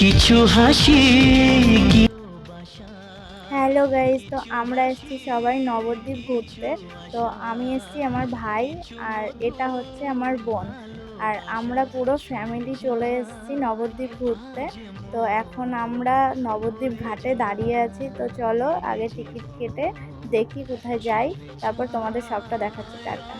কিছু হাসি hello guys তো আমরা এসেছি সবাই নবদ্বীপ ঘুরতে। তো আমি এসেছি আমার ভাই আর এটা হচ্ছে আমার বোন। আর আমরা পুরো ফ্যামিলি চলে এসেছি নবদ্বীপ ঘুরতে। তো এখন আমরা নবদ্বীপ ঘাটে দাঁড়িয়ে আছি। তো চলো আগে টিকিট কেটে দেখি কোথায় যাই। তারপর তোমাদের সবটা দেখাচ্ছি, টাটা।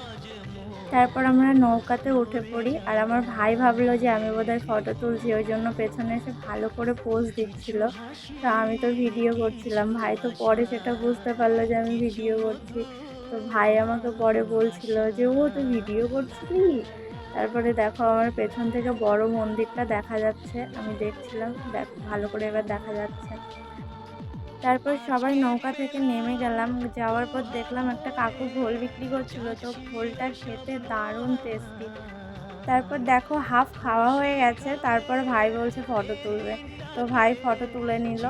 তারপর আমরা নৌকাতে উঠে পড়ি আর আমার ভাই ভাবলো যে আমি বোধহয় ফটো তুলছি, ওই জন্য পেছনে এসে ভালো করে পোজ দিচ্ছিল। তো আমি তো ভিডিও করছিলাম। ভাই তো পরে সেটা বুঝতে পারল যে আমি ভিডিও করছি। তো ভাই আমাকে পরে বলছিল যে, ও তো ভিডিও করছিলি? তারপরে দেখো আমার পেছন থেকে বড় মন্দিরটা দেখা যাচ্ছে। আমি দেখছিলাম, দেখ, ভালো করে এবার দেখা যাচ্ছে। তারপর সবাই নৌকা থেকে নেমে গেলাম। যাওয়ার পর দেখলাম একটা কাকু ঘোল বিক্রি করছিল। তো ঘোলটা খেতে দারুণ টেস্টি তারপর দেখো হাফ খাওয়া হয়ে গেছে। তারপর ভাই বলছে ফটো তুলবে। তো ভাই ফটো তুলে নিল।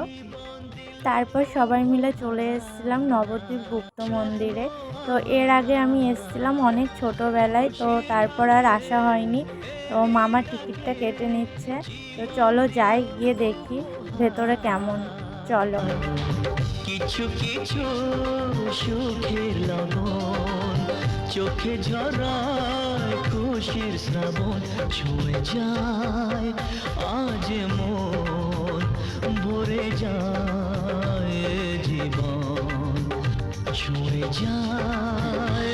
তারপর সবাই মিলে চলে এসেছিলাম নবদ্বীপ গুপ্ত মন্দিরে। তো এর আগে আমি এসেছিলাম অনেক ছোটোবেলায়। তো তারপর আর আসা হয়নি। তো মামা টিকিটটা কেটে নিচ্ছে। তো চলো যাই, গিয়ে দেখি ভেতরে কেমন। চলো। কিছু কিছু সুখের লবণ চোখে ঝরায় খুশির শ্রাবণ, ছুঁয়ে যায় আজ মন, ভরে যায় জীবন, ছুঁয়ে যায়